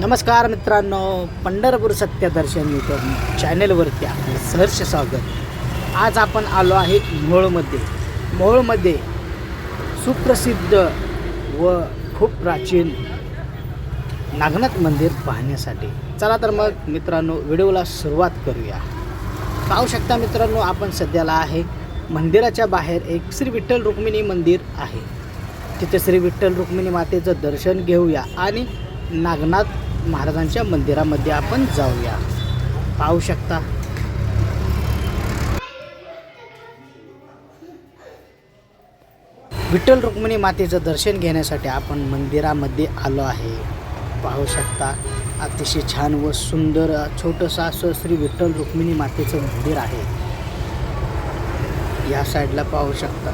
नमस्कार मित्रांनो पंढरपूर सत्यदर्शन यूट्यूब चॅनेलवरती आपले सहर्ष स्वागत. आज आपण आलो आहे मोहोळमध्ये. मोहोळमध्ये सुप्रसिद्ध व खूप प्राचीन नागनाथ मंदिर पाहण्यासाठी. चला तर मग मित्रांनो व्हिडिओला सुरुवात करूया. पाहू शकता मित्रांनो आपण सध्याला आहे मंदिराच्या बाहेर एक श्री विठ्ठल रुक्मिणी मंदिर आहे. तिथे श्री विठ्ठल रुक्मिणी मातेचं दर्शन घेऊया आणि नागनाथ महाराजांच्या मंदिरामध्ये आपण जाऊया. पाहू शकता. विठ्ठल रुक्मिणी मातेचं दर्शन घेण्यासाठी आपण मंदिरामध्ये आलो आहे. पाहू शकता अतिशय छान व सुंदर छोटंसं असं श्री विठ्ठल रुक्मिणी मातेचं मंदिर आहे. या साईडला पाहू शकता.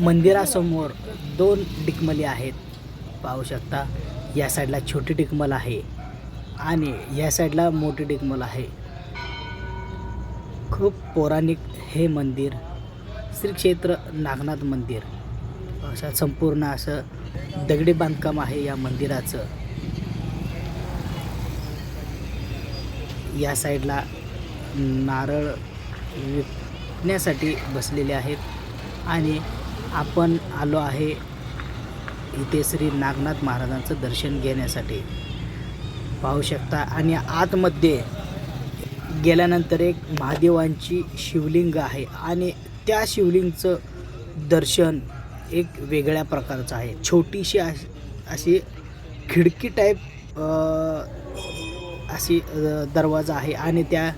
मंदिरासमोर दोन डिकमली आहेत. पाहू शकता या साईडला छोटी डिकमल आहे आणि या साईडला मोठी डिकमल आहे. खूप पौराणिक हे मंदिर श्री क्षेत्र नागनाथ मंदिर. असं संपूर्ण असं दगडी बांधकाम आहे या मंदिराचं. या साईडला नारळ विकण्यासाठी बसलेले आहेत आणि आपण आलो आहे इथे श्री नागनाथ महाराजांचं दर्शन घेण्यासाठी. पाहू शकता. आणि आतमध्ये गेल्यानंतर एक महादेवांची शिवलिंग आहे. आणि त्या शिवलिंगचं दर्शन एक वेगळ्या प्रकारचं आहे. छोटीशी अशी अशी खिडकी टाईप अशी दरवाजा आहे. आणि त्या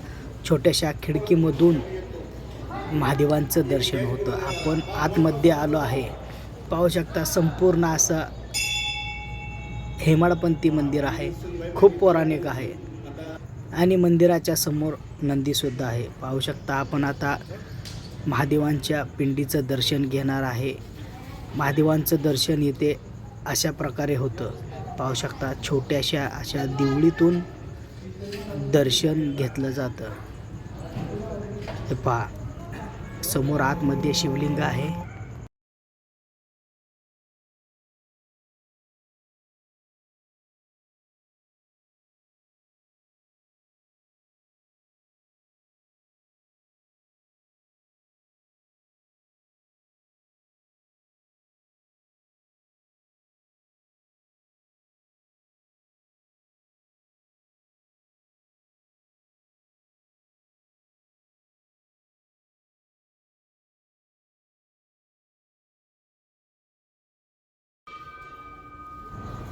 छोट्याशा खिडकीमधून महादेवांचं दर्शन होतं. आपण आतमध्ये आलो आहे. पाहू शकता संपूर्ण असं हेमाडपंथी मंदिर आहे. खूप पौराणिक आहे. आणि मंदिराच्या समोर नंदीसुद्धा आहे. पाहू शकता आपण आता महादेवांच्या पिंडीचं दर्शन घेणार आहे. महादेवांचं दर्शन इथे अशा प्रकारे होतं. पाहू शकता छोट्याशा अशा दिवळीतून दर्शन घेतलं जातं. हे पहा. समोर आतमध्ये शिवलिंग आहे.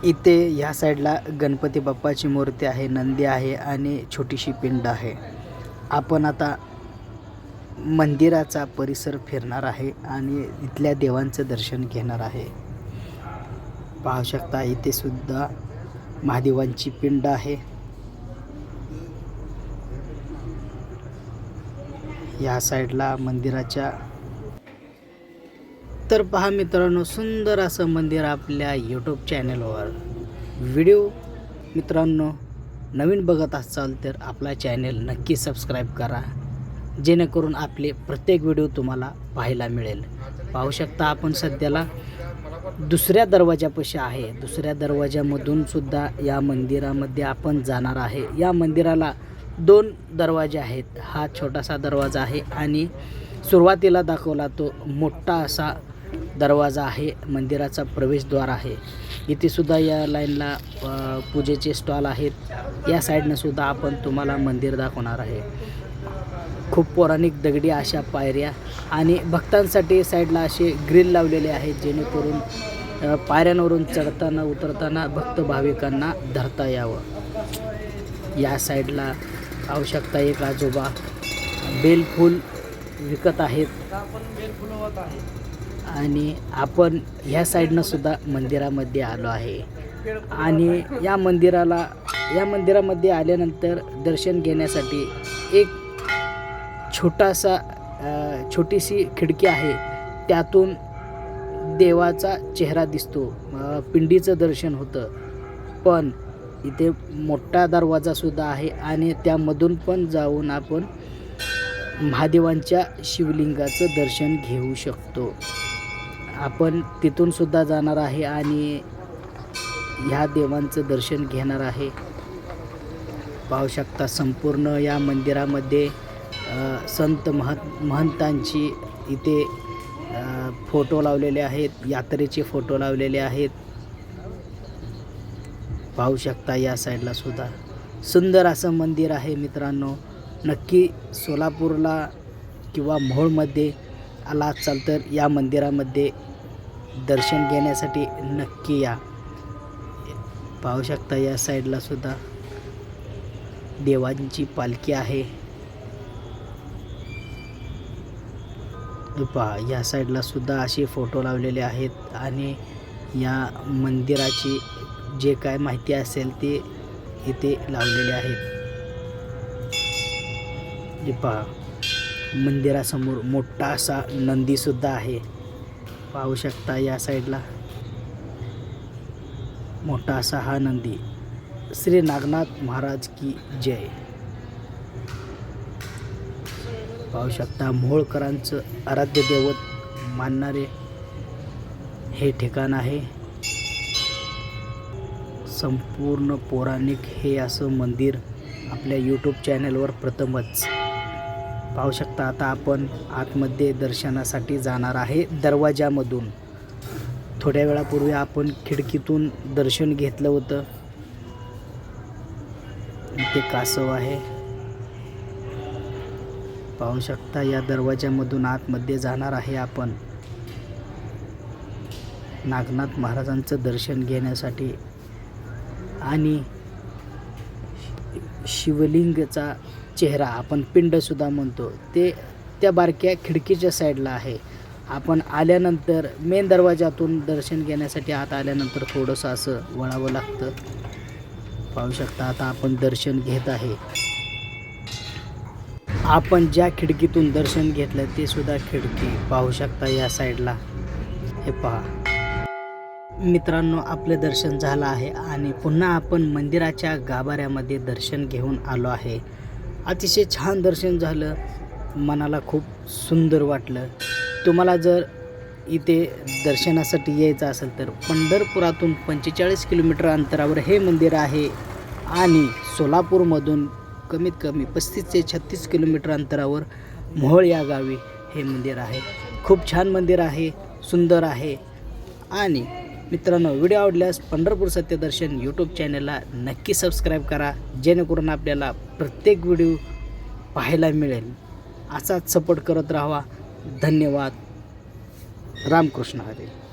इथे ह्या साईडला गणपती बाप्पाची मूर्ती आहे नंदी आहे आणि छोटीशी पिंड आहे. आपण आता मंदिराचा परिसर फिरणार आहे आणि इथल्या देवांचं दर्शन घेणार आहे. पाहू शकता इथे सुद्धा महादेवांची पिंड आहे. या साईडला मंदिराच्या तर पहा मित्रांनो सुंदर असं मंदिर आपल्या यूट्यूब चॅनलवर व्हिडिओ मित्रांनो नवीन बघत असाल तर आपला चॅनल नक्की सबस्क्राईब करा. जेणेकरून आपले प्रत्येक व्हिडिओ तुम्हाला पाहायला मिळेल. पाहू शकता आपण सध्याला दुसऱ्या दरवाजापाशी आहे. दुसऱ्या दरवाजामधून सुद्धा या मंदिरामध्ये आपण जाणार आहे. या मंदिराला दोन दरवाजे आहेत. हा छोटासा दरवाजा आहे आणि सुरुवातीला दाखवला तो मोठा असा दरवाजा आहे मंदिराचा प्रवेशद्वार आहे. इथे सुद्धा या लाईनला पूजेचे स्टॉल आहेत. या साईडनं सुद्धा आपण तुम्हाला मंदिर दाखवणार आहे. खूप पौराणिक दगडी अशा पायऱ्या आणि भक्तांसाठी साईडला असे ग्रिल लावलेले आहेत जेणेकरून पायऱ्यांवरून चढताना उतरताना भक्त भाविकांना धरता यावं. या साईडला आवश्यकता एक आजोबा बेलफूल विकत आहेत. आणि आपण ह्या साईडनं सुद्धा मंदिरामध्ये आलो आहे. आणि या मंदिराला या मंदिरामध्ये आल्यानंतर दर्शन घेण्यासाठी एक छोटासा छोटीशी खिडकी आहे. त्यातून देवाचा चेहरा दिसतो. पिंडीचं दर्शन होतं. पण इथे मोठा दरवाजासुद्धा आहे आणि त्यामधून पण जाऊन आपण महादेवांच्या शिवलिंगाचं दर्शन घेऊ शकतो. आपण तिथूनसुद्धा जाणार आहे आणि ह्या देवांचं दर्शन घेणार आहे. पाहू शकता संपूर्ण या मंदिरामध्ये संत महत महंतांची इथे फोटो लावलेले आहेत यात्रेचे फोटो लावलेले आहेत. पाहू शकता या साईडला सुद्धा. सुंदर असं मंदिर आहे मित्रांनो. नक्की सोलापूरला किंवा मोहोळमध्ये आला असाल तर या मंदिरामध्ये दर्शन घेण्यासाठी नक्की या. पाहू शकता या साईडला सुद्धा देवांची पालखी आहे. पहा या साईडला सुद्धा असे फोटो लावलेले आहेत आणि या मंदिराची जे काय माहिती असेल ते इथे लावलेले आहेत. पहा मंदिरासमोर मोठा असा नंदीसुद्धा आहे. पाहू शकता या साईडला. मोठा असा हा नंदी. श्री नागनाथ महाराज की जय. पाहू शकता मोहोळकरांचं आराध्य दैवत मानणारे हे ठिकाण आहे. संपूर्ण पौराणिक हे असं मंदिर आपल्या यूट्यूब चॅनलवर प्रथमच पाहू शकता आता आपण आतमध्ये दर्शनासाठी जाणार आहे दरवाजामधून. थोड्या वेळापूर्वी आपण खिडकीतून दर्शन घेतलं होतं. इथे कासव आहे. पाहू शकता या दरवाजामधून आतमध्ये जाणार आहे आपण. नागनाथ महाराजांचं दर्शन घेण्यासाठी. आणि शिवलिंगचा चेहरा आपण पिंडसुद्धा म्हणतो. ते त्या बारक्या खिडकीच्या साईडला आहे. आपण आल्यानंतर मेन दरवाजातून दर्शन घेण्यासाठी आत आल्यानंतर थोडंसं असं वळावं लागतं. पाहू शकता आता आपण दर्शन घेत आहे. आपण ज्या खिडकीतून दर्शन घेतलं ते सुद्धा खिडकी पाहू शकता या साईडला. हे पहा. मित्रांनो आपलं दर्शन झालं आहे आणि पुन्हा आपण मंदिराच्या गाभाऱ्यामध्ये दर्शन घेऊन आलो आहे. अतिशय छान दर्शन झालं. मनाला खूप सुंदर वाटलं. तुम्हाला जर इथे दर्शनासाठी यायचं असेल तर पंढरपुरातून पंचेचाळीस किलोमीटर अंतरावर हे मंदिर आहे आणि सोलापूरमधून कमीत कमी पस्तीस ते छत्तीस किलोमीटर अंतरावर मोहोळ या गावी हे मंदिर आहे. खूप छान मंदिर आहे सुंदर आहे आणि मित्रांनो व्हिडिओ आवडल्यास पंढरपूर सत्यदर्शन यूट्यूब चॅनलला नक्की सबस्क्राईब करा जेणेकरून आपल्याला प्रत्येक व्हिडिओ पाहायला मिळेल. असाच सपोर्ट करत राहावा. धन्यवाद. रामकृष्ण हरे.